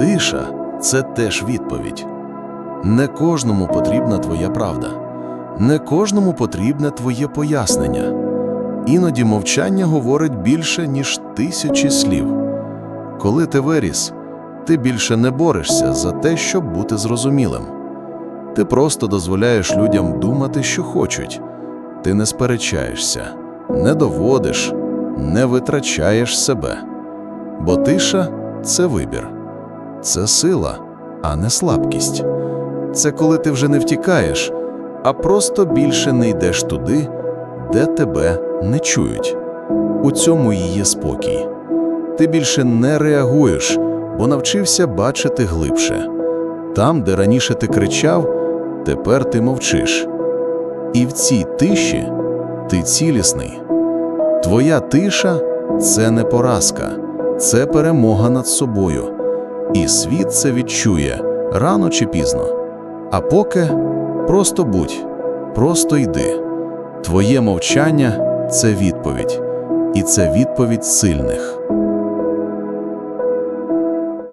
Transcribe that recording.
Тиша це теж відповідь. Не кожному потрібна твоя правда, не кожному потрібне твоє пояснення. Іноді мовчання говорить більше, ніж тисячі слів. Коли ти виріс, ти більше не борешся за те, щоб бути зрозумілим. Ти просто дозволяєш людям думати, що хочуть. Ти не сперечаєшся, не доводиш, не витрачаєш себе. Бо тиша це вибір, це сила, а не слабкість. Це коли ти вже не втікаєш, а просто більше не йдеш туди, де тебе не чують. У цьому і є спокій. Ти більше не реагуєш, бо навчився бачити глибше. Там, де раніше ти кричав, тепер ти мовчиш. І в цій тиші ти цілісний. Твоя тиша це не поразка, це перемога над собою. І світ це відчує рано чи пізно. А поки просто будь, просто йди. Твоє мовчання це відповідь, і це відповідь сильних.